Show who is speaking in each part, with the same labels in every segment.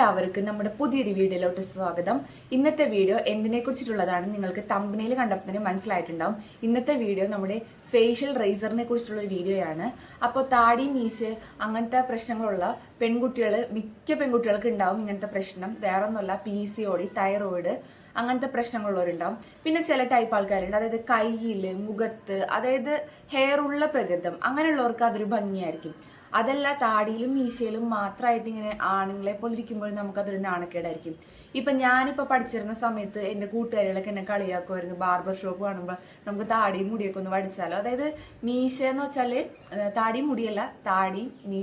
Speaker 1: എല്ലാവർക്കും നമ്മുടെ പുതിയൊരു വീഡിയോയിലോട്ട് സ്വാഗതം. ഇന്നത്തെ വീഡിയോ എന്തിനെ കുറിച്ചിട്ടുള്ളതാണ് നിങ്ങൾക്ക് തമ്പനയിൽ കണ്ടപ്പോൾ തന്നെ മനസ്സിലായിട്ടുണ്ടാവും. ഇന്നത്തെ വീഡിയോ നമ്മുടെ ഫേഷ്യൽ റേസറിനെ കുറിച്ചുള്ള ഒരു വീഡിയോയാണ്. അപ്പോൾ താടി മീശ് അങ്ങനത്തെ പ്രശ്നങ്ങളുള്ള പെൺകുട്ടികൾ മിക്ക പെൺകുട്ടികൾക്ക് ഉണ്ടാവും ഇങ്ങനത്തെ പ്രശ്നം. വേറെ ഒന്നുമല്ല പി സി ഓടി തൈറോയിഡ് അങ്ങനത്തെ പ്രശ്നങ്ങളുള്ളവരുണ്ടാവും. പിന്നെ ചില ടൈപ്പ് ആൾക്കാരുണ്ട്. അതായത് കയ്യിൽ മുഖത്ത് അതായത് ഹെയർ ഉള്ള പ്രകൃതം അങ്ങനെയുള്ളവർക്ക് അതൊരു ഭംഗിയായിരിക്കും. അതല്ല താടിയിലും മീശയിലും മാത്രമായിട്ട് ഇങ്ങനെ ആണുങ്ങളെ പോലെ ഇരിക്കുമ്പോഴും നമുക്കതൊരു നാണക്കേടായിരിക്കും. ഇപ്പൊ ഞാനിപ്പോ പഠിച്ചിരുന്ന സമയത്ത് എന്റെ കൂട്ടുകാരികളൊക്കെ എന്നെ കളിയാക്കുമായിരുന്നു. ബാർബർ ഷോപ്പ് കാണുമ്പോൾ നമുക്ക് താടിയും മുടിയൊക്കെ ഒന്ന് പഠിച്ചാലോ അതായത് മീശ എന്ന് വെച്ചാൽ താടിയും മുടിയല്ല താടിയും മീ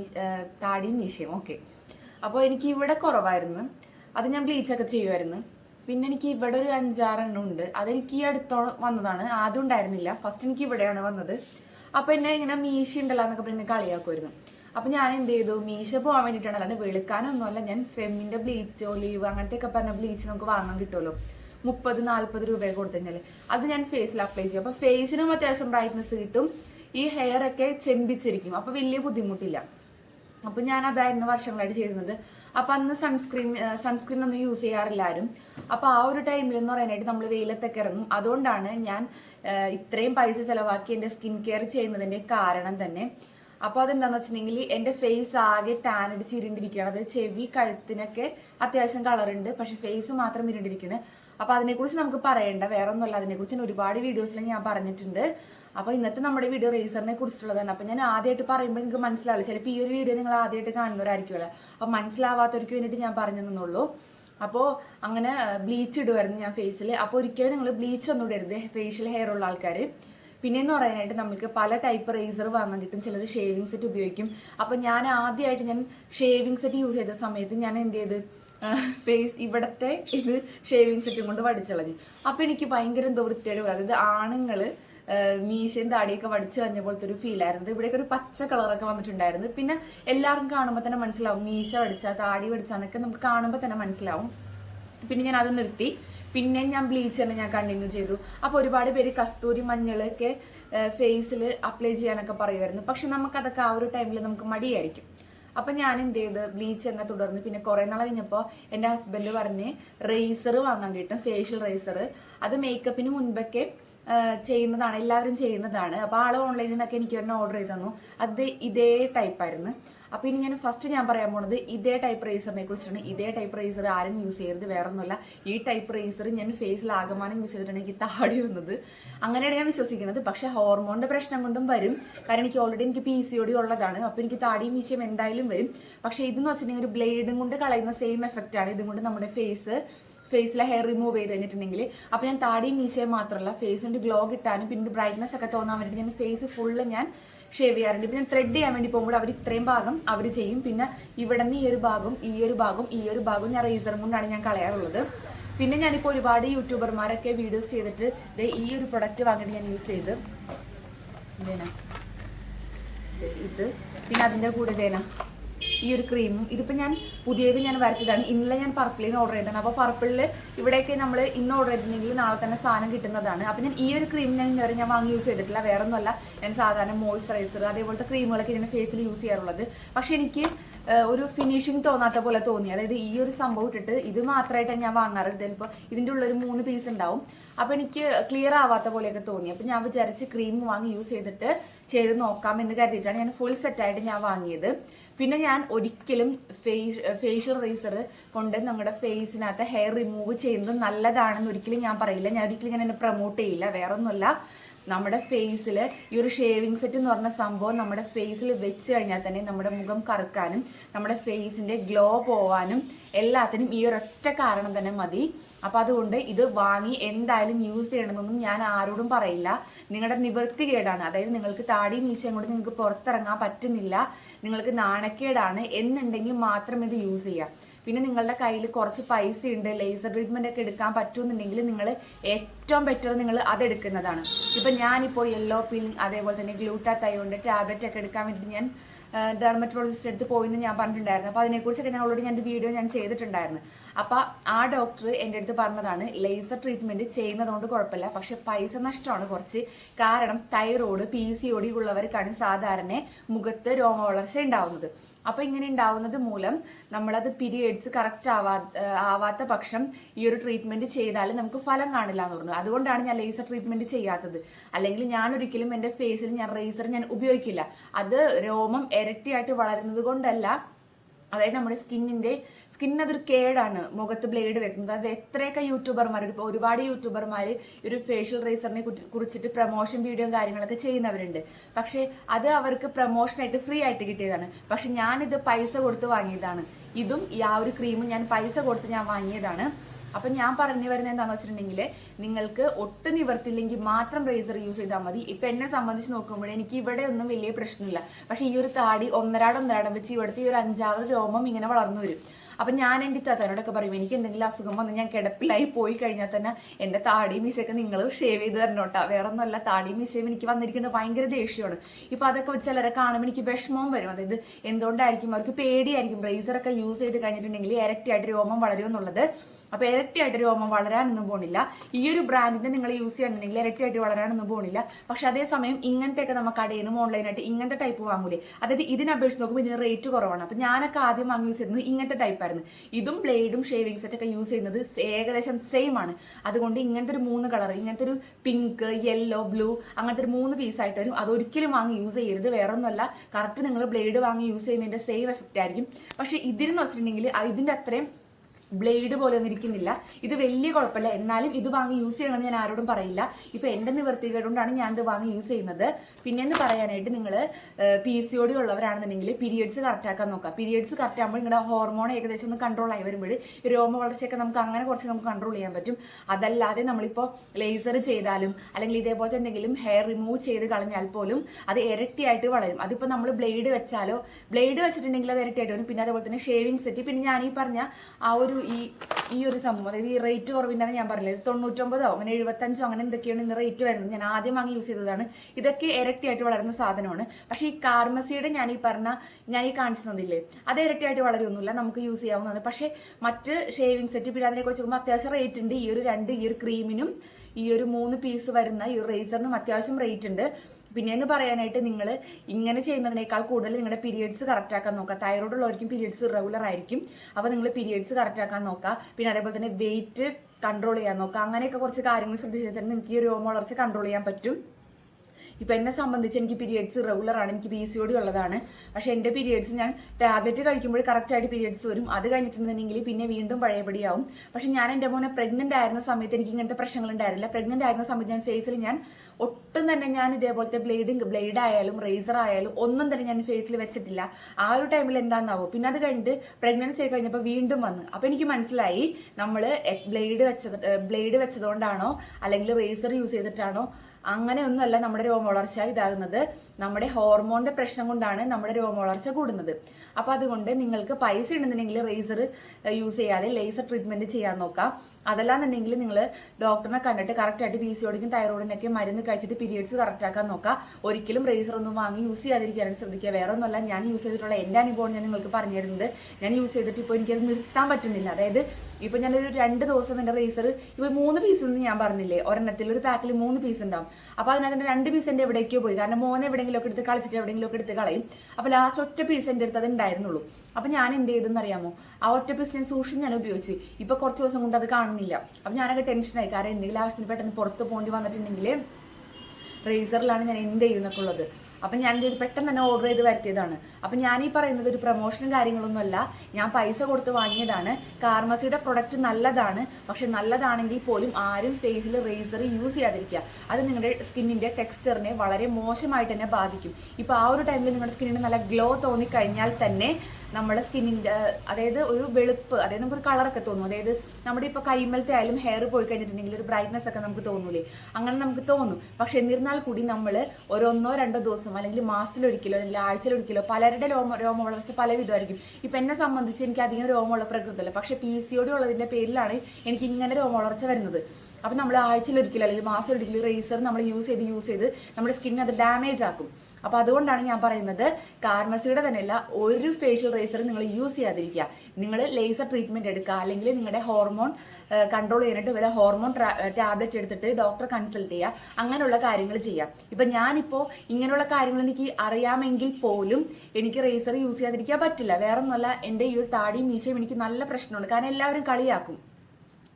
Speaker 1: താടിയും മീശയും. ഓക്കെ. അപ്പോൾ എനിക്ക് ഇവിടെ കുറവായിരുന്നു. അത് ഞാൻ ബ്ലീച്ചൊക്കെ ചെയ്യുമായിരുന്നു. പിന്നെ എനിക്ക് ഇവിടെ ഒരു അഞ്ചാറെണ്ണം ഉണ്ട്. അതെനിക്ക് ഈ അടുത്തോ വന്നതാണ്. ആദ്യം ഉണ്ടായിരുന്നില്ല. ഫസ്റ്റ് എനിക്ക് ഇവിടെയാണ് വന്നത്. അപ്പോൾ എന്നെ ഇങ്ങനെ മീശ ഉണ്ടല്ലോ എന്നൊക്കെ പറഞ്ഞ് കളിയാക്കുമായിരുന്നു. അപ്പൊ ഞാൻ എന്ത് ചെയ്തു? മീശ പോകാൻ വേണ്ടിയിട്ടാണ്. അല്ലാണ്ട് വെളുക്കാനൊന്നുമല്ല. ഞാൻ ഫെമ്മിന്റെ ബ്ലീച്ച് ഒലീവ് അങ്ങനത്തെ ഒക്കെ പറഞ്ഞ ബ്ലീച്ച് നമുക്ക് വാങ്ങാൻ കിട്ടുമല്ലോ. മുപ്പത് നാല്പത് രൂപയൊക്കെ കൊടുത്തുകഴിഞ്ഞാൽ അത് ഞാൻ ഫേസിൽ അപ്ലൈ ചെയ്യും അപ്പൊ ഫേസിനും അത്യാവശ്യം ബ്രൈറ്റ്നസ് കിട്ടും. ഈ ഹെയർ ഒക്കെ ചെമ്പിച്ചിരിക്കും. അപ്പൊ വലിയ ബുദ്ധിമുട്ടില്ല. അപ്പൊ ഞാൻ അതായിരുന്നു വർഷങ്ങളായിട്ട് ചെയ്തിരുന്നത്. അപ്പൊ അന്ന് സൺസ്ക്രീൻ സൺസ്ക്രീൻ ഒന്നും യൂസ് ചെയ്യാറില്ലാരും അപ്പൊ ആ ഒരു ടൈമിൽ എന്ന് പറയാനായിട്ട് നമ്മൾ വെയിലത്തൊക്കെ ഇറങ്ങും. അതുകൊണ്ടാണ് ഞാൻ ഇത്രയും പൈസ ചെലവാക്കി എന്റെ സ്കിൻ കെയർ ചെയ്യുന്നതിന്റെ കാരണം തന്നെ അപ്പൊ അതെന്താന്ന് വെച്ചിട്ടുണ്ടെങ്കിൽ എന്റെ ഫേസ് ആകെ ടാൻ അടിച്ച് ഇരുണ്ടിരിക്കുകയാണ്. അതായത് ചെവി കഴുത്തിനൊക്കെ അത്യാവശ്യം കളർ ഉണ്ട്. പക്ഷെ ഫേസ് മാത്രം ഇരുണ്ടിരിക്കുന്നത് അപ്പൊ അതിനെക്കുറിച്ച് നമുക്ക് പറയണ്ട. വേറെ ഒന്നുമല്ല അതിനെക്കുറിച്ച് ഞാൻ ഒരുപാട് വീഡിയോസിൽ ഞാൻ പറഞ്ഞിട്ടുണ്ട്. അപ്പൊ ഇന്നത്തെ നമ്മുടെ വീഡിയോ റേസറിനെ കുറിച്ചുള്ളതാണ് അപ്പൊ ഞാൻ ആദ്യമായിട്ട് പറയുമ്പോൾ നിങ്ങൾക്ക് മനസ്സിലാവില്ല. ചിലപ്പോൾ ഈ ഒരു വീഡിയോ നിങ്ങൾ ആദ്യമായിട്ട് കാണുന്നവരായിരിക്കുമല്ലോ. അപ്പൊ മനസ്സിലാവാത്തവർക്ക് വേണ്ടിയിട്ട് ഞാൻ പറഞ്ഞു തന്നുള്ളൂ. അപ്പോൾ അങ്ങനെ ബ്ലീച്ച് ഇടുമായിരുന്നു ഞാൻ ഫേസിൽ അപ്പോൾ ഒരിക്കലും നിങ്ങൾ ബ്ലീച്ച് ഒന്നും ഇടരുത്. ഫേഷ്യൽ ഹെയർ ഉള്ള ആൾക്കാർ പിന്നെയെന്ന് പറയാനായിട്ട് നമുക്ക് പല ടൈപ്പ് റേസർ വാങ്ങാൻ കിട്ടും ചിലർ ഷേവിംഗ് സെറ്റ് ഉപയോഗിക്കും. അപ്പോൾ ഞാൻ ആദ്യമായിട്ട് ഞാൻ ഷേവിംഗ് സെറ്റ് യൂസ് ചെയ്ത സമയത്ത് ഞാൻ എന്ത് ചെയ്ത്? ഫേസ് ഇവിടത്തെ ഇത് ഷേവിംഗ് സെറ്റും കൊണ്ട് വടിച്ചളഞ്ഞു. അപ്പോൾ എനിക്ക് ഭയങ്കര എന്തോ വൃത്തിയുടെ അതായത് ആണുങ്ങൾ മീശയും താടിയൊക്കെ വടിച്ചു കളഞ്ഞ പോലത്തെ ഒരു ഫീൽ ആയിരുന്നു. ഇവിടെയൊക്കെ ഒരു പച്ച കളറൊക്കെ വന്നിട്ടുണ്ടായിരുന്നു. പിന്നെ എല്ലാവർക്കും കാണുമ്പോൾ തന്നെ മനസ്സിലാവും. മീശ വടിച്ചാൽ താടി വടിച്ചാന്നൊക്കെ നമുക്ക് കാണുമ്പോൾ തന്നെ മനസ്സിലാവും. പിന്നെ ഞാൻ അത് നിർത്തി. പിന്നെ ഞാൻ ബ്ലീച്ച് തന്നെ ഞാൻ കണ്ടിന്യൂ ചെയ്തു. അപ്പോൾ ഒരുപാട് പേര് കസ്തൂരി മഞ്ഞളൊക്കെ ഫേസിൽ അപ്ലൈ ചെയ്യാനൊക്കെ പറയുമായിരുന്നു. പക്ഷെ നമുക്കതൊക്കെ ആ ഒരു ടൈമിൽ നമുക്ക് മടിയായിരിക്കും. അപ്പൊ ഞാൻ എന്ത് ചെയ്ത് ബ്ലീച്ച് തന്നെ തുടർന്ന് പിന്നെ കുറേ നാൾ കഴിഞ്ഞപ്പോൾ എന്റെ ഹസ്ബൻഡ് പറഞ്ഞ് റേസർ വാങ്ങാൻ കിട്ടും ഫേഷ്യൽ റേസർ അത് മേക്കപ്പിന് മുൻപൊക്കെ ചെയ്യുന്നതാണ് എല്ലാവരും ചെയ്യുന്നതാണ്. അപ്പോൾ ആൾ ഓൺലൈനിൽ നിന്നൊക്കെ എനിക്ക് ഒരെണ്ണം ഓർഡർ ചെയ്ത് തന്നു. അത് ഇതേ ടൈപ്പായിരുന്നു അപ്പൊ ഇനി ഞാൻ ഫസ്റ്റ് ഞാൻ പറയാൻ പോണത് ഇതേ ടൈപ്പ് റേസറിനെ കുറിച്ചാണ്. ഇതേ ടൈപ്പ് റേസർ ആരും യൂസ് ചെയ്യരുത് വേറെ ഒന്നുമല്ല ഈ ടൈപ്പ് റേസർ ഞാൻ ഫേസിൽ ആകമാനം യൂസ് ചെയ്തിട്ടാണ് എനിക്ക് താടി വന്നത് അങ്ങനെയാണ് ഞാൻ വിശ്വസിക്കുന്നത്. പക്ഷെ ഹോർമോണിന്റെ പ്രശ്നം കൊണ്ടും വരും. കാരണം എനിക്ക് ഓൾറെഡി എനിക്ക് പി സി ഒടി ഉള്ളതാണ്. അപ്പോൾ എനിക്ക് താടിയും മീശയും എന്തായാലും വരും. പക്ഷെ ഇതെന്ന് വെച്ചിട്ടുണ്ടെങ്കിൽ ഒരു ബ്ലേഡും കൊണ്ട് കളയുന്ന സെയിം എഫക്റ്റാണ് ഇതും കൊണ്ട് നമ്മുടെ ഫേസ് ഫേസിലെ ഹെയർ റിമൂവ് ചെയ്ത് കഴിഞ്ഞിട്ടുണ്ടെങ്കിൽ അപ്പൊ ഞാൻ താടിയും മീശയും മാത്രമല്ല ഫേസിന്റെ ഗ്ലോ കിട്ടാനും പിന്നെ ബ്രൈറ്റ്നസ് ഒക്കെ തോന്നാൻ വേണ്ടിയിട്ട് ഞാൻ ഫേസ് ഫുള്ള് ഞാൻ ഷേവ് ചെയ്യാറുണ്ട്. പിന്നെ ത്രെഡ് ചെയ്യാൻ വേണ്ടി പോകുമ്പോൾ അവർ ഇത്രയും ഭാഗം അവർ ചെയ്യും. പിന്നെ ഇവിടെ നിന്ന് ഈ ഒരു ഭാഗം ഈ ഒരു ഭാഗം ഈ ഒരു ഭാഗം ഞാൻ റേസർ കൊണ്ടാണ് ഞാൻ കളയാറുള്ളത്. പിന്നെ ഞാനിപ്പോൾ ഒരുപാട് യൂട്യൂബർമാരൊക്കെ വീഡിയോസ് ചെയ്തിട്ട് ഈ ഒരു പ്രൊഡക്റ്റ് വാങ്ങിയിട്ട് ഞാൻ യൂസ് ചെയ്ത്. ഇത്. പിന്നെ അതിന്റെ കൂടെ ഇതേനാ. ഈ ഒരു ക്രീമും ഇതിപ്പോൾ ഞാൻ പുതിയത് ഞാൻ വരച്ചതാണ്. ഇന്നലെ ഞാൻ പർപ്പിളിൽ നിന്ന് ഓർഡർ ചെയ്തതാണ്. അപ്പോൾ പർപ്പിളിൽ ഇവിടെയൊക്കെ നമ്മൾ ഇന്ന് ഓർഡർ ചെയ്തിട്ടുണ്ടെങ്കിൽ നാളെ തന്നെ സാധനം കിട്ടുന്നതാണ്. അപ്പോൾ ഞാൻ ഈ ഒരു ക്രീം ഞാൻ ഇന്നുവരെ ഞാൻ വാങ്ങി യൂസ് ചെയ്തിട്ടില്ല. വേറെ ഒന്നുമല്ല ഞാൻ സാധാരണ മോയ്സ്ചറൈസർ അതേപോലത്തെ ക്രീമുകളൊക്കെ ഞാൻ ഫേസിൽ യൂസ് ചെയ്യാറുള്ളത്. പക്ഷേ എനിക്ക് ഒരു ഫിനിഷിങ് തോന്നാത്ത പോലെ തോന്നി. അതായത് ഈ ഒരു സംഭവം ഇട്ടിട്ട് ഇത് മാത്രമായിട്ടാണ് ഞാൻ വാങ്ങാറ്. ചിലപ്പോൾ ഇതിന്റെ ഉള്ളൊരു മൂന്ന് പീസ് ഉണ്ടാവും. അപ്പോൾ എനിക്ക് ക്ലിയർ ആവാത്ത പോലെയൊക്കെ തോന്നി. അപ്പോൾ ഞാൻ വിചാരിച്ച് ക്രീം വാങ്ങി യൂസ് ചെയ്തിട്ട് ചെയ്ത് നോക്കാം എന്ന് കരുതിയിട്ടാണ് ഞാൻ ഫുൾ സെറ്റായിട്ട് ഞാൻ വാങ്ങിയത്. പിന്നെ ഞാൻ ഒരിക്കലും ഫേസ് ഫേഷ്യൽ റേസർ കൊണ്ട് നമ്മുടെ ഫേസിനകത്ത് ഹെയർ റിമൂവ് ചെയ്യുന്നത് നല്ലതാണെന്ന് ഒരിക്കലും ഞാൻ പറയില്ല. ഞാൻ ഒരിക്കലും ഞാൻ എന്നെ പ്രൊമോട്ട് ചെയ്യില്ല. വേറെ ഒന്നുമല്ല നമ്മുടെ ഫേസിൽ ഈ ഒരു ഷേവിംഗ് സെറ്റ് എന്ന് പറഞ്ഞ സംഭവം നമ്മുടെ ഫേസിൽ വെച്ച് കഴിഞ്ഞാൽ തന്നെ നമ്മുടെ മുഖം കറുക്കാനും നമ്മുടെ ഫേസിന്റെ ഗ്ലോ പോവാനും എല്ലാത്തിനും ഈ ഒരൊറ്റ കാരണം തന്നെ മതി. അപ്പൊ അതുകൊണ്ട് ഇത് വാങ്ങി എന്തായാലും യൂസ് ചെയ്യണമെന്നൊന്നും ഞാൻ ആരോടും പറയില്ല. നിങ്ങളുടെ നിവൃത്തികേടാണ് അതായത് നിങ്ങൾക്ക് താടി മീശയും കൊണ്ട് നിങ്ങൾക്ക് പുറത്തിറങ്ങാൻ പറ്റുന്നില്ല. നിങ്ങൾക്ക് നാണക്കേടാണ്. എന്നുണ്ടെങ്കിൽ മാത്രം ഇത് യൂസ് ചെയ്യാം. പിന്നെ നിങ്ങളുടെ കയ്യിൽ കുറച്ച് പൈസ ഉണ്ട് ലേസർ ട്രീറ്റ്മെന്റ് ഒക്കെ എടുക്കാൻ പറ്റുമെന്നുണ്ടെങ്കിൽ നിങ്ങൾ ഏറ്റവും ബെറ്റർ നിങ്ങൾ അതെടുക്കുന്നതാണ് ഇപ്പൊ ഞാനിപ്പോൾ യെല്ലോ പിൽ അതേപോലെ തന്നെ ഗ്ലൂട്ടാ ഉണ്ട് ടാബ്ലറ്റ് ഒക്കെ എടുക്കാൻ വേണ്ടി ഞാൻ ഡെർമറ്റോളജിസ്റ്റ് അടുത്ത് പോയിന്ന് ഞാൻ പറഞ്ഞിട്ടുണ്ടായിരുന്നു. അപ്പോൾ അതിനെക്കുറിച്ചൊക്കെ ഞാൻ ഓൾറെഡി ഞാൻ വീഡിയോ ഞാൻ ചെയ്തിട്ടുണ്ടായിരുന്നു. അപ്പോൾ ആ ഡോക്ടർ എന്റെ അടുത്ത് പറഞ്ഞതാണ് ലേസർ ട്രീറ്റ്മെന്റ് ചെയ്യുന്നതുകൊണ്ട് കുഴപ്പമില്ല പക്ഷെ പൈസ നഷ്ടമാണ് കുറച്ച്. കാരണം thyroid P C O D ഉള്ളവർക്കാണ് സാധാരണ മുഖത്ത് രോമവളർച്ച ഉണ്ടാവുന്നത്. അപ്പോൾ ഇങ്ങനെ ഉണ്ടാവുന്നത് മൂലം നമ്മളത് പീരിയഡ്സ് കറക്റ്റ് ആവാ ആവാത്ത പക്ഷം ഈ ഒരു ട്രീറ്റ്മെന്റ് ചെയ്താൽ നമുക്ക് ഫലം കാണില്ല എന്ന് പറഞ്ഞു. അതുകൊണ്ടാണ് ഞാൻ ലേസർ ട്രീറ്റ്മെന്റ് ചെയ്യാത്തത്. അല്ലെങ്കിൽ ഞാൻ ഒരിക്കലും എന്റെ ഫേസിൽ ഞാൻ റേസർ ഞാൻ ഉപയോഗിക്കില്ല. അത് രോമം ഇരട്ടിയായിട്ട് വളരുന്നത് കൊണ്ടല്ല. അതായത് നമ്മുടെ സ്കിന്നിന്റെ സ്കിൻ അതൊരു കേടാണ് മുഖത്ത് ബ്ലേഡ് വെക്കുന്നത്. അത് എത്രയൊക്കെ യൂട്യൂബർമാർ ഒരു ഒരുപാട് യൂട്യൂബർമാർ ഒരു ഫേഷ്യൽ റേസറിനെ കുറിച്ചിട്ട് പ്രൊമോഷൻ വീഡിയോയും കാര്യങ്ങളൊക്കെ ചെയ്യുന്നവരുണ്ട്. പക്ഷേ അത് അവർക്ക് പ്രൊമോഷനായിട്ട് ഫ്രീ ആയിട്ട് കിട്ടിയതാണ്. പക്ഷെ ഞാനിത് പൈസ കൊടുത്ത് വാങ്ങിയതാണ്. ഇതും ഈ ആ ഒരു ക്രീമും ഞാൻ പൈസ കൊടുത്ത് ഞാൻ വാങ്ങിയതാണ്. അപ്പം ഞാൻ പറഞ്ഞു വരുന്നത് എന്താണെന്ന് വെച്ചിട്ടുണ്ടെങ്കിൽ നിങ്ങൾക്ക് ഒട്ടും നിവർത്തില്ലെങ്കിൽ മാത്രം റേസർ യൂസ് ചെയ്താൽ മതി. ഇപ്പം എന്നെ സംബന്ധിച്ച് നോക്കുമ്പോൾ എനിക്ക് ഇവിടെ ഒന്നും വലിയ പ്രശ്നമില്ല. പക്ഷേ ഈ ഒരു താടി ഒന്നരാടം ഒന്നരാടം വെച്ച് ഇവിടുത്തെ ഈ ഒരു അഞ്ചാറ് രോമം ഇങ്ങനെ വളർന്നു വരും. അപ്പം ഞാൻ എന്റെ ഇത്താത്തനോടൊക്കെ പറയും എനിക്ക് എന്തെങ്കിലും അസുഖം വന്ന് ഞാൻ കിടപ്പിലായി പോയി കഴിഞ്ഞാൽ തന്നെ എന്റെ താടിയും മീശയൊക്കെ നിങ്ങൾ ഷേവ് ചെയ്ത് തരണം കേട്ടോ. വേറെ ഒന്നുമല്ല താടിയും മീശയും എനിക്ക് വന്നിരിക്കുന്നത് ഭയങ്കര ദേഷ്യമാണ്. ഇപ്പം അതൊക്കെ ചിലരെ കാണുമ്പോൾ എനിക്ക് വിഷമവും വരും. അതായത് എന്തുകൊണ്ടായിരിക്കും അവർക്ക് പേടിയായിരിക്കും. ബ്രേസറൊക്കെ യൂസ് ചെയ്ത് കഴിഞ്ഞിട്ടുണ്ടെങ്കിൽ ഇരട്ടിയായിട്ട് രോമം വളരുമെന്നുള്ളത് അപ്പോൾ ഇരട്ടിയായിട്ട് രോമം വളരാനൊന്നും പോണില്ല. ഈ ഒരു ബ്രാൻഡിന്റെ നിങ്ങൾ യൂസ് ചെയ്യണമെങ്കിൽ ഇരട്ടിയായിട്ട് വളരാനൊന്നും പോണില്ല. പക്ഷെ അതേസമയം ഇങ്ങനത്തെയൊക്കെ നമുക്ക് കടയിൽ ഓൺലൈനായിട്ട് ഇങ്ങനത്തെ ടൈപ്പ് വാങ്ങൂലേ. അതായത് ഇതിനപേക്ഷിച്ച് നോക്കുമ്പോൾ ഇതിന് റേറ്റ് കുറവാണ്. അപ്പോൾ ഞാനൊക്കെ ആദ്യം വാങ്ങി യൂസ് ചെയ്യുന്നത് ഇങ്ങനത്തെ ടൈപ്പ് ആയിരുന്നു ഇതും ബ്ലേഡും ഷേവിംഗ് സെറ്റ് ഒക്കെ യൂസ് ചെയ്യുന്നത് ഏകദേശം സെയിം ആണ്. അതുകൊണ്ട് ഇങ്ങനത്തെ ഒരു മൂന്ന് കളർ ഇങ്ങനത്തെ ഒരു പിങ്ക് യെല്ലോ ബ്ലൂ അങ്ങനത്തെ ഒരു മൂന്ന് പീസ് ആയിട്ട് വരും. അത് ഒരിക്കലും വാങ്ങി യൂസ് ചെയ്യരുത്. വേറെ ഒന്നുമല്ല കറക്റ്റ് നിങ്ങൾ ബ്ലേഡ് വാങ്ങി യൂസ് ചെയ്യുന്നതിന്റെ സെയിം എഫക്റ്റ് ആയിരിക്കും. പക്ഷെ ഇതിനെന്ന് വെച്ചിട്ടുണ്ടെങ്കിൽ ഇതിന്റെ അത്രയും ബ്ലേഡ് പോലെ ഒന്നും ഇരിക്കുന്നില്ല. ഇത് വലിയ കുഴപ്പമില്ല. എന്നാലും ഇത് വാങ്ങി യൂസ് ചെയ്യണമെന്ന് ഞാൻ ആരോടും പറയില്ല. ഇപ്പൊ എന്റെ നിവർത്തികേട് കൊണ്ടാണ് ഞാൻ ഇത് വാങ്ങി യൂസ് ചെയ്യുന്നത്. പിന്നെ എന്ന് പറയാനായിട്ട് നിങ്ങൾ പി സി ഒ ഡി ഉള്ളവരാണെന്നുണ്ടെങ്കിൽ പീരിയഡ്സ് കറക്റ്റ് ആക്കാൻ നോക്കുക. പീരിയഡ്സ് കറക്റ്റ് ആകുമ്പോൾ നിങ്ങളുടെ ഹോർമോൺ ഏകദേശം ഒന്ന് കൺട്രോൾ ആയി വരുമ്പോൾ രോമ വളർച്ചയൊക്കെ നമുക്ക് അങ്ങനെ കുറച്ച് നമുക്ക് കൺട്രോൾ ചെയ്യാൻ പറ്റും. അതല്ലാതെ നമ്മളിപ്പോൾ ലേസർ ചെയ്താലും അല്ലെങ്കിൽ ഇതേപോലത്തെ എന്തെങ്കിലും ഹെയർ റിമൂവ് ചെയ്ത് കളഞ്ഞാൽ പോലും അത് ഇരട്ടിയായിട്ട് വളരും. അതിപ്പോൾ നമ്മൾ ബ്ലേഡ് വെച്ചാലോ ബ്ലേഡ് വെച്ചിട്ടുണ്ടെങ്കിൽ അത് ഇരട്ടിയായിട്ട് വരും. പിന്നെ അതേപോലെ തന്നെ ഷേവിംഗ് സെറ്റ് പിന്നെ ഞാൻ ഈ പറഞ്ഞ ആ ഒരു ഈ ഈ ഒരു സംഭവം. അതായത് ഈ റേറ്റ് കുറവിന്റെ ഞാൻ പറഞ്ഞില്ല തൊണ്ണൂറ്റൊമ്പതോ അങ്ങനെ എഴുപത്തഞ്ചോ അങ്ങനെ എന്തൊക്കെയാണ് ഇന്ന് റേറ്റ് വരുന്നത്? ഞാൻ ആദ്യം വാങ്ങി യൂസ് ചെയ്തതാണ്. ഇതൊക്കെ ഇരട്ടിയായിട്ട് വളരുന്ന സാധനമാണ്. പക്ഷേ ഈ കാർമസിയുടെ ഞാൻ ഈ പറഞ്ഞ ഞാൻ ഈ കാണിച്ചു തന്നില്ലേ അത് ഇരട്ടിയായിട്ട് വളരൊന്നുമില്ല നമുക്ക് യൂസ് ചെയ്യാവുന്നതാണ്. പക്ഷേ മറ്റ് ഷേവിംഗ് സെറ്റ് പിന്നെ അതിനെക്കുറിച്ച് നോക്കുമ്പോൾ അത്യാവശ്യം റേറ്റ് ഉണ്ട്. ഈ ഒരു രണ്ട് ഈ ഒരു ക്രീമിനും ഈ ഒരു മൂന്ന് പീസ് വരുന്ന ഈ റേസറിനും അത്യാവശ്യം റേറ്റ് ഉണ്ട്. പിന്നെ എന്ന് പറയാനായിട്ട് നിങ്ങൾ ഇങ്ങനെ ചെയ്യുന്നതിനേക്കാൾ കൂടുതൽ നിങ്ങളുടെ പീരിയഡ്സ് കറക്റ്റ് ആക്കാൻ നോക്കുക. തൈറോയ്ഡ് ഉള്ളവർക്കും പീരിയഡ്സ് ഇറഗുലർ ആയിരിക്കും. അപ്പോൾ നിങ്ങൾ പീരിയഡ്സ് കറക്റ്റ് ആക്കാൻ നോക്കുക. പിന്നെ അതേപോലെ തന്നെ വെയിറ്റ് കൺട്രോൾ ചെയ്യാൻ നോക്കുക. അങ്ങനെയൊക്കെ കുറച്ച് കാര്യങ്ങൾ ശ്രദ്ധിച്ചാൽ തന്നെ നിങ്ങൾക്ക് ഈ രോമ വളർച്ച കൺട്രോൾ ചെയ്യാൻ പറ്റും. ഇപ്പം എന്നെ സംബന്ധിച്ച് എനിക്ക് പീരിയഡ്സ് ആണ്. എനിക്ക് പി സി ഒ ഡി ഉള്ളതാണ്. പക്ഷേ എന്റെ പീരിയഡ്സ് ഞാൻ ടാബ്ലറ്റ് കഴിക്കുമ്പോൾ കറക്റ്റായിട്ട് പീരിയഡ്സ് വരും. അത് കഴിഞ്ഞിട്ടുണ്ടെങ്കിൽ പിന്നെ വീണ്ടും പഴയപടിയാവും. പക്ഷേ ഞാൻ എന്റെ മോനെ പ്രഗ്നന്റ് ആയിരുന്ന സമയത്ത് എനിക്ക് ഇങ്ങനത്തെ പ്രശ്നങ്ങൾ ഉണ്ടായിരുന്നില്ല. പ്രഗ്നന്റ് ആയിരുന്ന സമയത്ത് ഞാൻ ഫേസിൽ ഞാൻ ഒട്ടും തന്നെ ഞാൻ ഇതേപോലത്തെ ബ്ലേഡിങ് ബ്ലേഡ് ആയാലും റേസർ ആയാലും ഒന്നും തന്നെ ഞാൻ ഫേസിൽ വെച്ചിട്ടില്ല. ആ ഒരു ടൈമിൽ എന്താണെന്നാവോ പിന്നെ അത് കഴിഞ്ഞിട്ട് പ്രഗ്നൻസി ആയി കഴിഞ്ഞപ്പോൾ വീണ്ടും വന്ന്. അപ്പോൾ എനിക്ക് മനസ്സിലായി നമ്മൾ ബ്ലേഡ് വെച്ചത് ബ്ലേഡ് വെച്ചതുകൊണ്ടാണോ അല്ലെങ്കിൽ റേസർ യൂസ് ചെയ്തിട്ടാണോ അങ്ങനെയൊന്നുമല്ല നമ്മുടെ രോമവളർച്ച ഇതാകുന്നത്. നമ്മുടെ ഹോർമോണിന്റെ പ്രശ്നം കൊണ്ടാണ് നമ്മുടെ രോമവളർച്ച കൂടുന്നത്. അപ്പൊ അതുകൊണ്ട് നിങ്ങൾക്ക് പൈസ ഉണ്ടെന്നുണ്ടെങ്കിൽ റേസർ യൂസ് ചെയ്യാതെ ലേസർ ട്രീറ്റ്മെന്റ് ചെയ്യാൻ നോക്കാം. അതല്ലാന്നുണ്ടെങ്കിൽ നിങ്ങൾ ഡോക്ടറിനെ കണ്ടിട്ട് കറക്റ്റ് ആയിട്ട് പി സി ഓടിക്കും തൈറോയിഡിനൊക്കെ മരുന്ന് കഴിച്ചിട്ട് പീരിയഡ്സ് കറക്റ്റ് ആക്കാൻ നോക്കുക. ഒരിക്കലും റേസർ ഒന്നും വാങ്ങി യൂസ് ചെയ്യാതിരിക്കാനായിട്ട് ശ്രദ്ധിക്കുക. വേറെ ഒന്നുമല്ല ഞാൻ യൂസ് ചെയ്തിട്ടുള്ള എന്റെ അനുഭവം ഞാൻ നിങ്ങൾക്ക് പറഞ്ഞു തരുന്നത് ഞാൻ യൂസ് ചെയ്തിട്ട് ഇപ്പോൾ എനിക്കത് നിർത്താൻ പറ്റുന്നില്ല. അതായത് ഇപ്പോൾ ഞാനൊരു രണ്ട് ദിവസം എന്റെ റേസർ ഇപ്പോൾ മൂന്ന് പീസ് എന്ന് ഞാൻ പറഞ്ഞില്ലേ? ഒരെണ്ണത്തിൽ ഒരു പാക്കിൽ മൂന്ന് പീസ് ഉണ്ടാവും. അപ്പോൾ അതിനകത്ത് രണ്ട് പീസ് എന്റെ എവിടേക്കോ പോയി. കാരണം മോനെ എവിടെയെങ്കിലും ഒക്കെ എടുത്ത് കളിച്ചിട്ട് എവിടെയെങ്കിലും ഒക്കെ എടുത്ത് കളയും. അപ്പോൾ ലാസ്റ്റ് ഒറ്റ പീസ് എന്റെ അടുത്ത് അത് ഉണ്ടായിരുന്നുള്ളൂ. അപ്പോൾ ഞാൻ എന്ത് ചെയ്തെന്ന് അറിയാമോ ആ ഒറ്റ പീസ് ഞാൻ സൂക്ഷിച്ച് ഞാൻ ഉപയോഗിച്ച്. ഇപ്പോൾ കുറച്ച് ദിവസം കൊണ്ട് അത് കാണുന്നില്ല. അപ്പോൾ ഞാനൊക്കെ ടെൻഷനായി കാരണം എന്തെങ്കിലും ആവശ്യത്തിന് പെട്ടെന്ന് പുറത്ത് പോകേണ്ടി വന്നിട്ടുണ്ടെങ്കിൽ റേസറിലാണ് ഞാൻ എന്ത് ചെയ്യുന്നൊക്കെ ഉള്ളത്. അപ്പം ഞാൻ ഇത് പെട്ടെന്ന് തന്നെ ഓർഡർ ചെയ്ത് വരുത്തിയതാണ്. അപ്പം ഞാൻ ഈ പറയുന്നത് ഒരു പ്രൊമോഷനും കാര്യങ്ങളൊന്നും അല്ല. ഞാൻ പൈസ കൊടുത്ത് വാങ്ങിയതാണ്. കാർമസിയുടെ പ്രൊഡക്റ്റ് നല്ലതാണ്. പക്ഷെ നല്ലതാണെങ്കിൽ പോലും ആരും ഫേസിൽ റേസർ യൂസ് ചെയ്യാതിരിക്കുക. അത് നിങ്ങളുടെ സ്കിന്നിന്റെ ടെക്സ്ചറിനെ വളരെ മോശമായിട്ട് തന്നെ ബാധിക്കും. ഇപ്പോൾ ആ ഒരു ടൈമിൽ നിങ്ങളുടെ സ്കിന്നിന് നല്ല ഗ്ലോ തോന്നിക്കഴിഞ്ഞാൽ തന്നെ നമ്മുടെ സ്കിന്നിന്റെ അതായത് ഒരു വെളുപ്പ് അതായത് നമുക്കൊരു കളറൊക്കെ തോന്നും. അതായത് നമ്മുടെ ഇപ്പൊ കൈമലത്തെ ആയാലും ഹെയർ പോയി കഴിഞ്ഞിട്ടുണ്ടെങ്കിൽ ഒരു ബ്രൈറ്റ്നസ് ഒക്കെ നമുക്ക് തോന്നൂലേ? അങ്ങനെ നമുക്ക് തോന്നും. പക്ഷെ എന്നിരുന്നാൽ കൂടി നമ്മൾ ഓരോന്നോ രണ്ടോ ദിവസം അല്ലെങ്കിൽ മാസത്തിലൊരിക്കലോ അല്ലെങ്കിൽ ആഴ്ചയിലൊരിക്കലോ പലരുടെ രോമ രോമ വളർച്ച പല വിധമായിരിക്കും. ഇപ്പൊ എന്നെ സംബന്ധിച്ച് എനിക്ക് അധികം രോമമുള്ള പ്രകൃതമല്ല പക്ഷെ പി സി ഒടി ഉള്ളതിന്റെ പേരിലാണ് എനിക്ക് ഇങ്ങനെ രോമ വളർച്ച വരുന്നത്. അപ്പൊ നമ്മൾ ആഴ്ചയിലൊരിക്കലോ അല്ലെങ്കിൽ മാസത്തിലൊരിക്കലും റേസർ നമ്മൾ യൂസ് ചെയ്ത് യൂസ് ചെയ്ത് നമ്മുടെ സ്കിൻ അത് ഡാമേജ് ആക്കും. അപ്പോൾ അതുകൊണ്ടാണ് ഞാൻ പറയുന്നത് കാർമസിയുടെ തന്നെയല്ല ഒരു ഫേഷ്യൽ റേസർ നിങ്ങൾ യൂസ് ചെയ്യാതിരിക്കുക. നിങ്ങൾ ലേസർ ട്രീറ്റ്മെന്റ് എടുക്കുക അല്ലെങ്കിൽ നിങ്ങളുടെ ഹോർമോൺ കൺട്രോൾ ചെയ്യാനായിട്ട് വല്ല ഹോർമോൺ ടാബ്ലറ്റ് എടുത്തിട്ട് ഡോക്ടറെ കൺസൾട്ട് ചെയ്യുക അങ്ങനെയുള്ള കാര്യങ്ങൾ ചെയ്യാം ഇപ്പം ഞാനിപ്പോൾ ഇങ്ങനെയുള്ള കാര്യങ്ങൾ എനിക്ക് അറിയാമെങ്കിൽ പോലും എനിക്ക് റേസർ യൂസ് ചെയ്യാതിരിക്കാൻ പറ്റില്ല. വേറെ ഒന്നുമല്ല എന്റെ ഈ ഒരു താടിയും മീശയും എനിക്ക് നല്ല പ്രശ്നമുണ്ട്. കാരണം എല്ലാവരും കളിയാക്കും.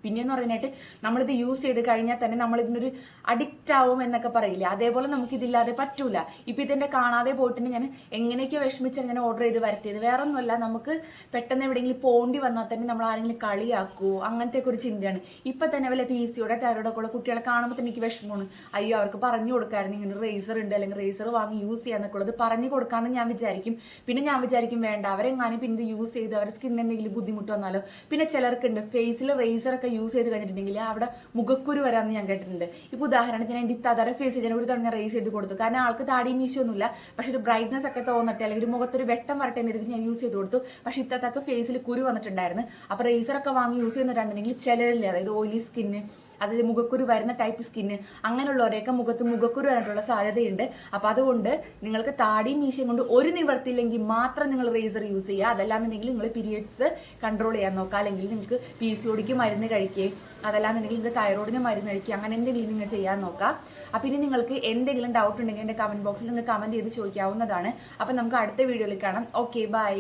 Speaker 1: പിന്നെയെന്ന് പറയാനായിട്ട് നമ്മളിത് യൂസ് ചെയ്ത് കഴിഞ്ഞാൽ തന്നെ നമ്മൾ ഇതിനൊരു അഡിക്റ്റ് ആവും എന്നൊക്കെ പറയില്ല? അതേപോലെ നമുക്ക് ഇതില്ലാതെ പറ്റൂല. ഇപ്പം ഇതിന്റെ കാണാതെ പോയിട്ട് ഞാൻ എങ്ങനെയൊക്കെ വിഷമിച്ച് അങ്ങനെ ഓർഡർ ചെയ്ത് വരുത്തിയത്. വേറെ ഒന്നുമല്ല നമുക്ക് പെട്ടെന്ന് എവിടെയെങ്കിലും പോണ്ടി വന്നാൽ തന്നെ നമ്മൾ ആരെങ്കിലും കളിയാക്കുമോ അങ്ങനത്തെ ഒരു ചിന്തയാണ്. ഇപ്പം തന്നെ വല്ല പി സിയുടെ തൈറോയിഡൊക്കെ ഉള്ള കുട്ടികളെ കാണുമ്പോൾ തന്നെ എനിക്ക് വിഷമമാണ്. അയ്യോ അവർക്ക് പറഞ്ഞു കൊടുക്കാമായിരുന്നു ഇങ്ങനെ റേസർ ഉണ്ട് അല്ലെങ്കിൽ റേസർ വാങ്ങി യൂസ് ചെയ്യാന്നൊക്കെ ഉള്ളത്. പറഞ്ഞു കൊടുക്കാമെന്ന് ഞാൻ വിചാരിക്കും. പിന്നെ ഞാൻ വിചാരിക്കും വേണ്ട അവരെങ്ങാനും പിന്നെ ഇത് യൂസ് ചെയ്ത് അവരുടെ സ്കിന്നിന് എന്തെങ്കിലും ബുദ്ധിമുട്ട് വന്നാലോ? പിന്നെ ചിലർക്കുണ്ട് ഫേസിൽ റേസർ ഒക്കെ യൂസ് ചെയ്ത് കഴിഞ്ഞിട്ടുണ്ടെങ്കിൽ അവിടെ മുഖക്കുരു വരാമെന്ന് ഞാൻ കേട്ടിട്ടുണ്ട്. ഇപ്പോൾ ഉദാഹരണത്തിന് എന്റെ ഇത്താതാടെ ഫേസ് ഞാൻ ഒരു തവണ റേസ് ചെയ്ത് കൊടുത്തു. കാരണം ആൾക്ക് താടിയും മീശൊന്നുമില്ല പക്ഷെ ഒരു ബ്രൈറ്റ്നസ് ഒക്കെ തോന്നട്ടെ അല്ലെങ്കിൽ മുഖത്തൊരു വെട്ടം വരട്ടെ എന്ന് കരുതി ഞാൻ യൂസ് ചെയ്ത് കൊടുത്തു. പക്ഷെ ഇത്താത്തൊക്കെ ഫേസിൽ കുരു വന്നിട്ടുണ്ടായിരുന്നു. അപ്പോൾ റേസർ ഒക്കെ വാങ്ങി യൂസ് ചെയ്യുന്നുണ്ടെങ്കിൽ ചിലരില്ല അതായത് ഓയിലി സ്കിന്ന് അതായത് മുഖക്കുരു വരുന്ന ടൈപ്പ് സ്കിന്ന് അങ്ങനെയുള്ളവരെയൊക്കെ മുഖത്ത് മുഖക്കുരു വരാനുള്ള സാധ്യതയുണ്ട്. അപ്പോൾ അതുകൊണ്ട് നിങ്ങൾക്ക് താടിയും മീശയും കൊണ്ട് ഒരു നിവർത്തിയില്ലെങ്കിൽ മാത്രം നിങ്ങൾ റേസർ യൂസ് ചെയ്യുക. അതല്ലാന്നുണ്ടെങ്കിൽ നിങ്ങൾ പീരിയഡ്സ് കൺട്രോൾ ചെയ്യാൻ നോക്കുക. അല്ലെങ്കിൽ നിങ്ങൾക്ക് പി സി ഒടിക്ക് മരുന്ന് കഴിക്കുകയും അതല്ലാന്നുണ്ടെങ്കിൽ നിങ്ങൾക്ക് തൈറോയിഡിന് മരുന്ന് കഴിക്കുക അങ്ങനെ എന്തെങ്കിലും നിങ്ങൾ ചെയ്യാൻ നോക്കുക അപ്പം ഇനി നിങ്ങൾക്ക് എന്തെങ്കിലും ഡൗട്ട് ഉണ്ടെങ്കിൽ എന്റെ കമന്റ് ബോക്സിൽ നിങ്ങൾ കമന്റ് ചെയ്ത് ചോദിക്കാവുന്നതാണ്. അപ്പം നമുക്ക് അടുത്ത വീഡിയോയിൽ കാണാം. Okay bye